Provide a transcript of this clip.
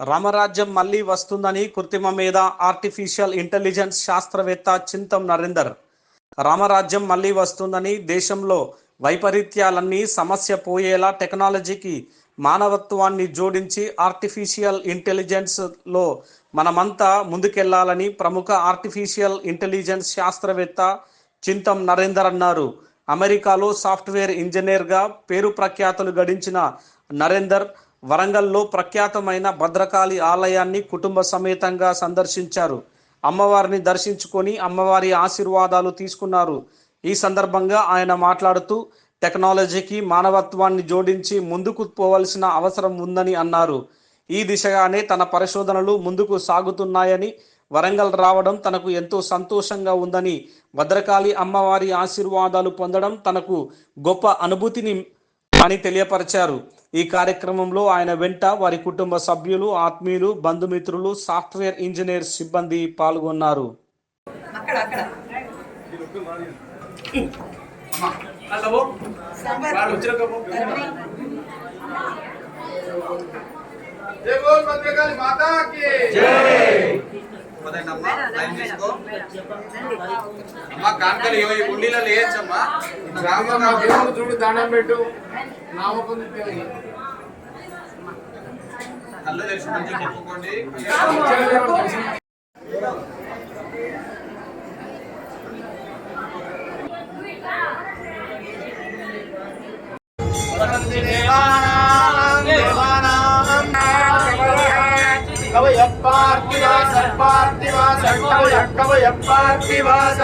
రామరాజ్యం మళ్ళీ వస్తుందని కృత్రిమ మీద ఆర్టిఫిషియల్ ఇంటెలిజెన్స్ శాస్త్రవేత్త చింతం నరేందర్. రామరాజ్యం మళ్ళీ వస్తుందని దేశంలో వైపరీత్యాలన్నీ సమస్య పోయేలా టెక్నాలజీకి మానవత్వాన్ని జోడించి ఆర్టిఫిషియల్ ఇంటెలిజెన్స్లో మనమంతా ముందుకెళ్ళాలని ప్రముఖ ఆర్టిఫిషియల్ ఇంటెలిజెన్స్ శాస్త్రవేత్త చింతం నరేందర్ అన్నారు. అమెరికాలో సాఫ్ట్వేర్ ఇంజనీర్గా పేరు ప్రఖ్యాతులు గడించిన నరేందర్ వరంగల్లో ప్రఖ్యాతమైన భద్రకాళి ఆలయాన్ని కుటుంబ సమేతంగా సందర్శించారు. అమ్మవారిని దర్శించుకొని అమ్మవారి ఆశీర్వాదాలు తీసుకున్నారు. ఈ సందర్భంగా ఆయన మాట్లాడుతూ టెక్నాలజీకి మానవత్వాన్ని జోడించి ముందుకు పోవలసిన అవసరం ఉందని అన్నారు. ఈ దిశగానే తన పరిశోధనలు ముందుకు సాగుతున్నాయని వరంగల్ రావడం తనకు ఎంతో సంతోషంగా ఉందని భద్రకాళి అమ్మవారి ఆశీర్వాదాలు పొందడం తనకు గొప్ప అనుభూతిని అని తెలియపరిచారు. ఈ కార్యక్రమంలో ఆయన వెంట వారి కుటుంబ సభ్యులు ఆత్మీయులు బంధుమిత్రులు సాఫ్ట్వేర్ ఇంజనీర్ సిబ్బంది పాల్గొన్నారు. అమ్మా ఈ గుండీలలో వేయచ్చమ్మా. రామ నా దేవుడు చూడు దండం పెట్టు. కళ్ళు తెరిచి మంచిగా చెప్పుకోండి. కవయప్పార్తివా సర్పార్తివా సర్పవయ కవయప్పార్తివాస